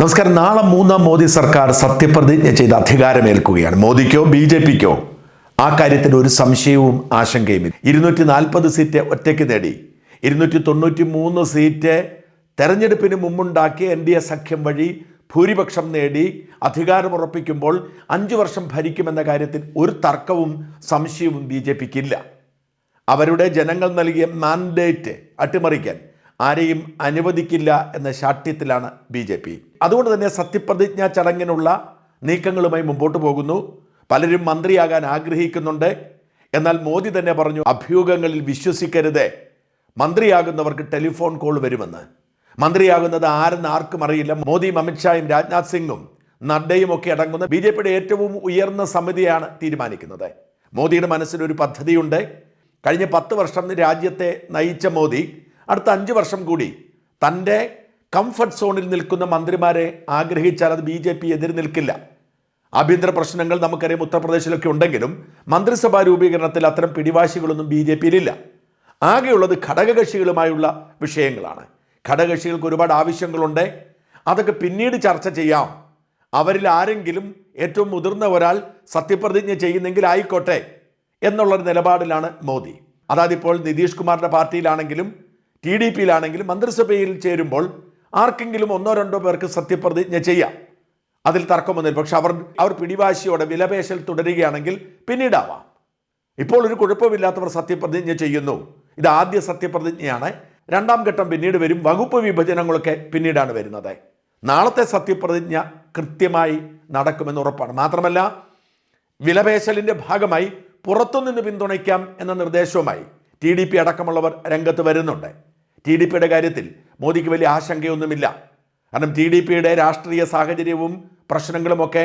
നമസ്കാരം. നാളെ മൂന്നാം മോദി സർക്കാർ സത്യപ്രതിജ്ഞ ചെയ്ത് അധികാരമേൽക്കുകയാണ്. മോദിക്കോ ബി ജെ പിക്കോ ആ കാര്യത്തിൽ ഒരു സംശയവും ആശങ്കയുമില്ല ഇരുന്നൂറ്റി നാൽപ്പത് സീറ്റ് ഒറ്റയ്ക്ക് നേടി. ഇരുന്നൂറ്റി തൊണ്ണൂറ്റി മൂന്ന് സീറ്റ് തെരഞ്ഞെടുപ്പിന് മുമ്പുണ്ടാക്കിയ എൻ ഡി എ സഖ്യം വഴി ഭൂരിപക്ഷം നേടി അധികാരം ഉറപ്പിക്കുമ്പോൾ അഞ്ച് വർഷം ഭരിക്കുമെന്ന കാര്യത്തിൽ ഒരു തർക്കവും സംശയവും ബി ജെ പിക്കില്ല അവരുടെ ജനങ്ങൾ നൽകിയ മാൻഡേറ്റ് അട്ടിമറിക്കാൻ ആരെയും അനുവദിക്കില്ല എന്ന ശാഠ്യത്തിലാണ് ബി ജെ പി. അതുകൊണ്ട് തന്നെ സത്യപ്രതിജ്ഞാ ചടങ്ങിനുള്ള നീക്കങ്ങളുമായി മുമ്പോട്ട് പോകുന്നു. പലരും മന്ത്രിയാകാൻ ആഗ്രഹിക്കുന്നുണ്ട്. എന്നാൽ മോദി തന്നെ പറഞ്ഞു അഭ്യൂഹങ്ങളിൽ വിശ്വസിക്കരുത്. മന്ത്രിയാകുന്നവർക്ക് ടെലിഫോൺ കോൾ വരുമെന്ന്. മന്ത്രിയാകുന്നത് ആരെന്ന് ആർക്കും അറിയില്ല. മോദിയും അമിത്ഷായും രാജ്നാഥ് സിംഗും നഡ്ഡയും ഒക്കെ അടങ്ങുന്ന ബി ജെ പിയുടെ ഏറ്റവും ഉയർന്ന സമിതിയാണ് തീരുമാനിക്കുന്നത്. മോദിയുടെ മനസ്സിൽ ഒരു പദ്ധതിയുണ്ട്. കഴിഞ്ഞ പത്ത് വർഷം രാജ്യത്തെ നയിച്ച മോദി അടുത്ത അഞ്ച് വർഷം കൂടി തന്റെ കംഫർട്ട് സോണിൽ നിൽക്കുന്ന മന്ത്രിമാരെ ആഗ്രഹിച്ചാൽ അത് ബി ജെ പി എതിര് നിൽക്കില്ല. ആഭ്യന്തര പ്രശ്നങ്ങൾ നമുക്കറിയാം ഉത്തർപ്രദേശിലൊക്കെ ഉണ്ടെങ്കിലും മന്ത്രിസഭാ രൂപീകരണത്തിൽ അത്തരം പിടിവാശികളൊന്നും ബി ജെ പിയിലില്ല. ആകെയുള്ളത് ഘടകകക്ഷികളുമായുള്ള വിഷയങ്ങളാണ്. ഘടകകക്ഷികൾക്ക് ഒരുപാട് ആവശ്യങ്ങളുണ്ട്. അതൊക്കെ പിന്നീട് ചർച്ച ചെയ്യാം. അവരിൽ ആരെങ്കിലും ഏറ്റവും മുതിർന്ന ഒരാൾ സത്യപ്രതിജ്ഞ ചെയ്യുന്നെങ്കിൽ ആയിക്കോട്ടെ എന്നുള്ളൊരു നിലപാടിലാണ് മോദി. അതായത് ഇപ്പോൾ നിതീഷ് കുമാറിന്റെ പാർട്ടിയിലാണെങ്കിലും ടി ഡി പിയിലാണെങ്കിലും മന്ത്രിസഭയിൽ ചേരുമ്പോൾ ആർക്കെങ്കിലും ഒന്നോ രണ്ടോ പേർക്ക് സത്യപ്രതിജ്ഞ ചെയ്യാം. അതിൽ തർക്കമൊന്നുമില്ല. പക്ഷെ അവർ അവർ പിടിവാശിയോടെ വിലപേശൽ തുടരുകയാണെങ്കിൽ പിന്നീടാവാം. ഇപ്പോൾ ഒരു കുഴപ്പമില്ലാത്തവർ സത്യപ്രതിജ്ഞ ചെയ്യുന്നു. ഇത് ആദ്യ സത്യപ്രതിജ്ഞയാണ്. രണ്ടാം ഘട്ടം പിന്നീട് വരും. വകുപ്പ് വിഭജനങ്ങളൊക്കെ പിന്നീടാണ് വരുന്നത്. നാളത്തെ സത്യപ്രതിജ്ഞ കൃത്യമായി നടക്കുമെന്ന് ഉറപ്പാണ്. മാത്രമല്ല വിലപേശലിന്റെ ഭാഗമായി പുറത്തുനിന്ന് പിന്തുണയ്ക്കാം എന്ന നിർദ്ദേശവുമായി ടി ഡി പി അടക്കമുള്ളവർ രംഗത്ത് വരുന്നുണ്ട്. ടി ഡി പിയുടെ കാര്യത്തിൽ മോദിക്ക് വലിയ ആശങ്കയൊന്നുമില്ല. കാരണം ടി ഡി പിയുടെ രാഷ്ട്രീയ സാഹചര്യവും പ്രശ്നങ്ങളുമൊക്കെ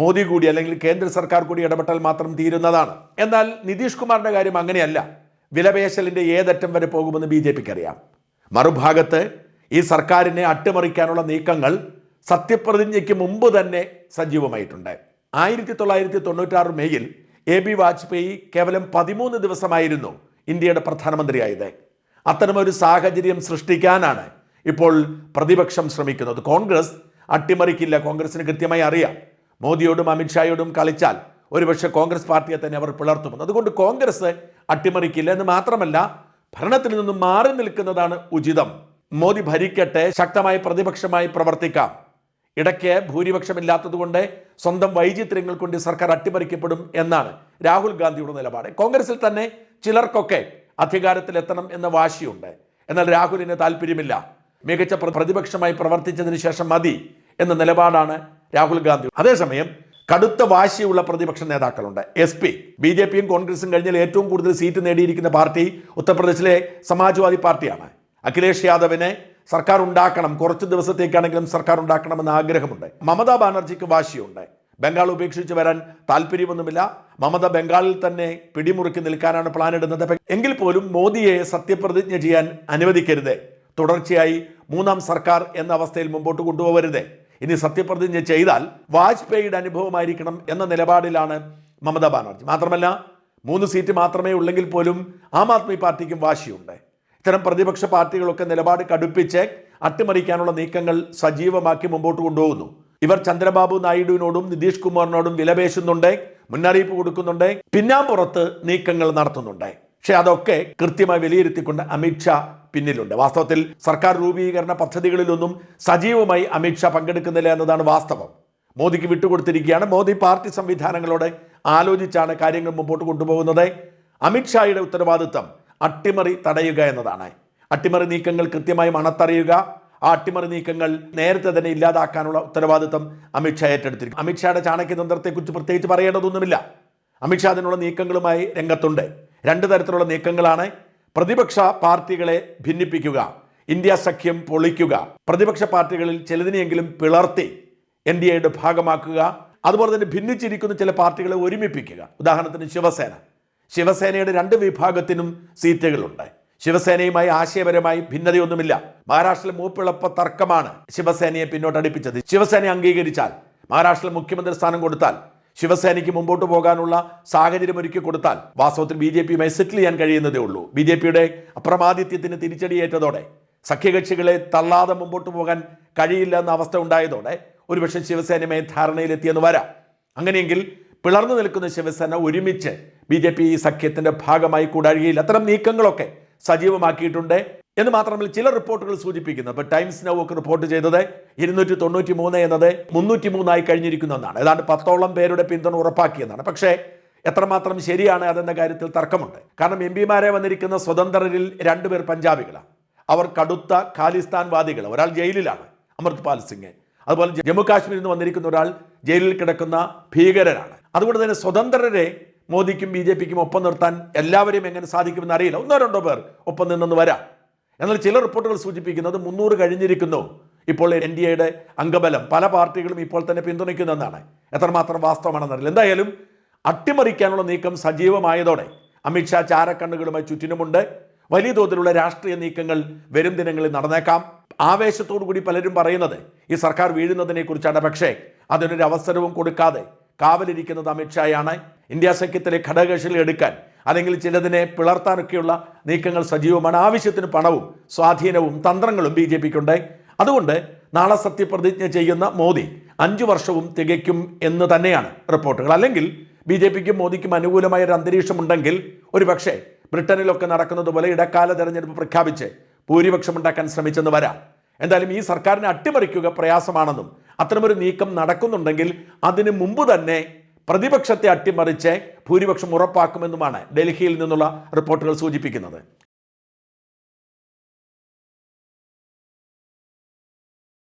മോദി കൂടി അല്ലെങ്കിൽ കേന്ദ്ര സർക്കാർ കൂടി ഇടപെട്ടാൽ മാത്രം തീരുന്നതാണ്. എന്നാൽ നിതീഷ് കുമാറിന്റെ കാര്യം അങ്ങനെയല്ല. വിലപേശലിന്റെ ഏതറ്റം വരെ പോകുമെന്ന് ബി ജെ പിക്ക് അറിയാം മറുഭാഗത്ത് ഈ സർക്കാരിനെ അട്ടിമറിക്കാനുള്ള നീക്കങ്ങൾ സത്യപ്രതിജ്ഞയ്ക്ക് മുമ്പ് തന്നെ സജീവമായിട്ടുണ്ട്. ആയിരത്തി തൊള്ളായിരത്തി തൊണ്ണൂറ്റാറ് മെയ്യിൽ എ ബി വാജ്പേയി കേവലം പതിമൂന്ന് ദിവസമായിരുന്നു ഇന്ത്യയുടെ പ്രധാനമന്ത്രിയായത്. അത്തരമൊരു സാഹചര്യം സൃഷ്ടിക്കാനാണ് ഇപ്പോൾ പ്രതിപക്ഷം ശ്രമിക്കുന്നത്. കോൺഗ്രസ് അട്ടിമറിക്കില്ല. കോൺഗ്രസിന് കൃത്യമായി അറിയാം. മോദിയോടും അമിത്ഷായോടും കളിച്ചാൽ ഒരുപക്ഷെ കോൺഗ്രസ് പാർട്ടിയെ തന്നെ അവർ പിളർത്തുമെന്ന്. അതുകൊണ്ട് കോൺഗ്രസ് അട്ടിമറിക്കില്ല എന്ന് മാത്രമല്ല ഭരണത്തിൽ നിന്നും മാറി നിൽക്കുന്നതാണ് ഉചിതം. മോദി ഭരിക്കട്ടെ ശക്തമായി പ്രതിപക്ഷമായി പ്രവർത്തിക്കാം. ഇടയ്ക്ക് ഭൂരിപക്ഷമില്ലാത്തതുകൊണ്ട് സ്വന്തം വൈചിത്ര്യങ്ങൾ കൊണ്ട് സർക്കാർ അട്ടിമറിക്കപ്പെടും എന്നാണ് രാഹുൽ ഗാന്ധിയുടെ നിലപാട്. കോൺഗ്രസിൽ തന്നെ ചിലർക്കൊക്കെ അധികാരത്തിലെത്തണം എന്ന വാശിയുണ്ട്. എന്നാൽ രാഹുലിന് താല്പര്യമില്ല. മികച്ച പ്രതിപക്ഷമായി പ്രവർത്തിച്ചതിന് ശേഷം മതി എന്ന നിലപാടാണ് രാഹുൽ ഗാന്ധി. അതേസമയം കടുത്ത വാശിയുള്ള പ്രതിപക്ഷ നേതാക്കളുണ്ട്. എസ് പി ബി ജെ പിയും കോൺഗ്രസും കഴിഞ്ഞാൽ ഏറ്റവും കൂടുതൽ സീറ്റ് നേടിയിരിക്കുന്ന പാർട്ടി ഉത്തർപ്രദേശിലെ സമാജ്വാദി പാർട്ടിയാണ്. അഖിലേഷ് യാദവിനെ സർക്കാർ ഉണ്ടാക്കണം. കുറച്ച് ദിവസത്തേക്കാണെങ്കിലും സർക്കാർ ഉണ്ടാക്കണമെന്ന് ആഗ്രഹമുണ്ട്. മമതാ ബാനർജിക്ക് വാശിയുണ്ട്. ബംഗാൾ ഉപേക്ഷിച്ച് വരാൻ താല്പര്യമൊന്നുമില്ല. മമത ബംഗാളിൽ തന്നെ പിടിമുറുക്കി നിൽക്കാനാണ് പ്ലാൻ ഇടുന്നത്. എങ്കിൽ പോലും മോദിയെ സത്യപ്രതിജ്ഞ ചെയ്യാൻ അനുവദിക്കരുത്. തുടർച്ചയായി മൂന്നാം സർക്കാർ എന്ന അവസ്ഥയിൽ മുമ്പോട്ട് കൊണ്ടുപോകരുത്. ഇനി സത്യപ്രതിജ്ഞ ചെയ്താൽ വാജ്പേയിയുടെ അനുഭവമായിരിക്കണം എന്ന നിലപാടിലാണ് മമത ബാനർജി. മാത്രമല്ല മൂന്ന് സീറ്റ് മാത്രമേ ഉള്ളെങ്കിൽ പോലും ആം ആദ്മി പാർട്ടിക്കും വാശിയുണ്ട്. ഇത്തരം പ്രതിപക്ഷ പാർട്ടികളൊക്കെ നിലപാട് കടുപ്പിച്ച് അട്ടിമറിക്കാനുള്ള നീക്കങ്ങൾ സജീവമാക്കി മുമ്പോട്ട് കൊണ്ടുപോകുന്നു. ഇവർ ചന്ദ്രബാബു നായിഡുവിനോടും നിതീഷ് കുമാറിനോടും വിലപേശുന്നുണ്ട് മുന്നറിയിപ്പ് കൊടുക്കുന്നുണ്ട് പിന്നാമ്പുറത്ത് നീക്കങ്ങൾ നടത്തുന്നുണ്ട്. പക്ഷെ അതൊക്കെ കൃത്യമായി വിലയിരുത്തിക്കൊണ്ട് അമിത്ഷാ പിന്നിലുണ്ട്. വാസ്തവത്തിൽ സർക്കാർ രൂപീകരണ പദ്ധതികളിലൊന്നും സജീവമായി അമിത്ഷാ പങ്കെടുക്കുന്നില്ല എന്നതാണ് വാസ്തവം. മോദിക്ക് വിട്ടുകൊടുത്തിരിക്കുകയാണ്. മോദി പാർട്ടി സംവിധാനങ്ങളോട് ആലോചിച്ചാണ് കാര്യങ്ങൾ മുമ്പോട്ട് കൊണ്ടുപോകുന്നത്. അമിത്ഷായുടെ ഉത്തരവാദിത്തം അട്ടിമറി തടയുക എന്നതാണ്. അട്ടിമറി നീക്കങ്ങൾ കൃത്യമായി മണത്തറിയുക ആ അട്ടിമറി നീക്കങ്ങൾ നേരത്തെ തന്നെ ഇല്ലാതാക്കാനുള്ള ഉത്തരവാദിത്തം അമിത്ഷാ ഏറ്റെടുത്തിരിക്കും അമിത്ഷായുടെ ചാണക്യ തന്ത്രത്തെക്കുറിച്ച് പ്രത്യേകിച്ച് പറയേണ്ടതൊന്നുമില്ല. അമിത്ഷാ അതിനുള്ള നീക്കങ്ങളുമായി രംഗത്തുണ്ട്. രണ്ട് തരത്തിലുള്ള നീക്കങ്ങളാണ്. പ്രതിപക്ഷ പാർട്ടികളെ ഭിന്നിപ്പിക്കുക ഇന്ത്യ സഖ്യം പൊളിക്കുക പ്രതിപക്ഷ പാർട്ടികളിൽ ചിലതിനെയെങ്കിലും പിളർത്തി എൻ ഡി എയുടെ ഭാഗമാക്കുക അതുപോലെ തന്നെ ഭിന്നിച്ചിരിക്കുന്ന ചില പാർട്ടികളെ ഒരുമിപ്പിക്കുക. ഉദാഹരണത്തിന് ശിവസേന. ശിവസേനയുടെ രണ്ട് വിഭാഗത്തിനും സീറ്റുകളുണ്ട്. ശിവസേനയുമായി ആശയപരമായി ഭിന്നതയൊന്നുമില്ല. മഹാരാഷ്ട്രയിൽ മൂപ്പിളപ്പ തർക്കമാണ് ശിവസേനയെ പിന്നോട്ടടിപ്പിച്ചത്. ശിവസേന അംഗീകരിച്ചാൽ മഹാരാഷ്ട്രയിൽ മുഖ്യമന്ത്രി സ്ഥാനം കൊടുത്താൽ ശിവസേനയ്ക്ക് മുമ്പോട്ട് പോകാനുള്ള സാഹചര്യം ഒരുക്കി കൊടുത്താൽ വാസ്തവത്തിൽ ബി ജെ പിയുമായി സെറ്റിൽ ചെയ്യാൻ കഴിയുന്നതേ ഉള്ളൂ. ബി ജെ പിയുടെ അപ്രമാദിത്യത്തിന് തിരിച്ചടിയേറ്റതോടെ സഖ്യകക്ഷികളെ തള്ളാതെ മുമ്പോട്ട് പോകാൻ കഴിയില്ല എന്ന അവസ്ഥ ഉണ്ടായതോടെ ഒരുപക്ഷെ ശിവസേനയുമായി ധാരണയിലെത്തിയെന്ന് വരാം. അങ്ങനെയെങ്കിൽ പിളർന്നു നിൽക്കുന്ന ശിവസേന ഒരുമിച്ച് ബി ജെ പി ഈ സഖ്യത്തിന്റെ ഭാഗമായി കൂടാഴുകയില്ല. അത്തരം നീക്കങ്ങളൊക്കെ സജീവമാക്കിയിട്ടുണ്ട് എന്ന് മാത്രമല്ല ചില റിപ്പോർട്ടുകൾ സൂചിപ്പിക്കുന്നു. ഇപ്പോൾ ടൈംസ് നൗ ഒക്കെ റിപ്പോർട്ട് ചെയ്തത് ഇരുന്നൂറ്റി തൊണ്ണൂറ്റി മൂന്ന് എന്നത് മുന്നൂറ്റി മൂന്നായി കഴിഞ്ഞിരിക്കുന്നു എന്നാണ്. ഏതാണ്ട് പത്തോളം പേരുടെ പിന്തുണ ഉറപ്പാക്കിയെന്നാണ്. പക്ഷേ എത്രമാത്രം ശരിയാണ് അതെന്ന കാര്യത്തിൽ തർക്കമുണ്ട്. കാരണം എം പിമാരെ വന്നിരിക്കുന്ന സ്വതന്ത്രരിൽ രണ്ടുപേർ പഞ്ചാബികളാണ്. അവർ കടുത്ത ഖാലിസ്ഥാൻവാദികൾ ഒരാൾ ജയിലിലാണ് അമൃത്പാൽ സിംഗ്. അതുപോലെ ജമ്മു കാശ്മീരിൽ നിന്ന് വന്നിരിക്കുന്ന ഒരാൾ ജയിലിൽ കിടക്കുന്ന ഭീകരരാണ് അതുകൊണ്ട് തന്നെ സ്വതന്ത്രരെ മോദിക്കും ബി ജെ പിക്കും ഒപ്പം നിർത്താൻ എല്ലാവരെയും എങ്ങനെ സാധിക്കുമെന്ന് അറിയില്ല. ഒന്നോ രണ്ടോ പേർ ഒപ്പം നിന്നെന്ന് വരാം. എന്നാൽ ചില റിപ്പോർട്ടുകൾ സൂചിപ്പിക്കുന്നത് മുന്നൂറ് കഴിഞ്ഞിരിക്കുന്നു. ഇപ്പോൾ എൻ ഡി എയുടെ അംഗബലം പല പാർട്ടികളും ഇപ്പോൾ തന്നെ പിന്തുണയ്ക്കുന്നെന്നാണ് എത്രമാത്രം വാസ്തവമാണെന്നറിയില്ല എന്തായാലും അട്ടിമറിക്കാനുള്ള നീക്കം സജീവമായതോടെ അമിത്ഷാ ചാരക്കണ്ണുകളുമായി ചുറ്റിനുമുണ്ട്. വലിയ തോതിലുള്ള രാഷ്ട്രീയ നീക്കങ്ങൾ വരും ദിനങ്ങളിൽ നടന്നേക്കാം. ആവേശത്തോടു കൂടി പലരും പറയുന്നത് ഈ സർക്കാർ വീഴുന്നതിനെ കുറിച്ചാണ് പക്ഷേ അതിനൊരു അവസരവും കൊടുക്കാതെ കാവലിരിക്കുന്നത് അമിത്ഷായാണ് ഇന്ത്യ സഖ്യത്തിലെ ഘടകകക്ഷികൾ എടുക്കാൻ അല്ലെങ്കിൽ ചിലതിനെ പിളർത്താനൊക്കെയുള്ള നീക്കങ്ങൾ സജീവമാണ്. ആവശ്യത്തിന് പണവും സ്വാധീനവും തന്ത്രങ്ങളും ബി ജെ പിക്കുണ്ട്. അതുകൊണ്ട് നാളെ സത്യപ്രതിജ്ഞ ചെയ്യുന്ന മോദി അഞ്ചു വർഷവും തികയ്ക്കും എന്ന് തന്നെയാണ് റിപ്പോർട്ടുകൾ. അല്ലെങ്കിൽ ബി ജെ പിക്കും മോദിക്കും അനുകൂലമായ ഒരു അന്തരീക്ഷമുണ്ടെങ്കിൽ ഒരു പക്ഷേ ബ്രിട്ടനിലൊക്കെ നടക്കുന്നത് പോലെ ഇടക്കാല തെരഞ്ഞെടുപ്പ് പ്രഖ്യാപിച്ച് ഭൂരിപക്ഷം ഉണ്ടാക്കാൻ ശ്രമിച്ചെന്ന് വരാം. എന്തായാലും ഈ സർക്കാരിനെ അട്ടിമറിക്കുക പ്രയാസമാണെന്നും അത്തരമൊരു നീക്കം നടക്കുന്നുണ്ടെങ്കിൽ അതിനു മുമ്പ് തന്നെ പ്രതിപക്ഷത്തെ അട്ടിമറിച്ച് ഭൂരിപക്ഷം ഉറപ്പാക്കുമെന്നുമാണ് ഡൽഹിയിൽ നിന്നുള്ള റിപ്പോർട്ടുകൾ സൂചിപ്പിക്കുന്നത്.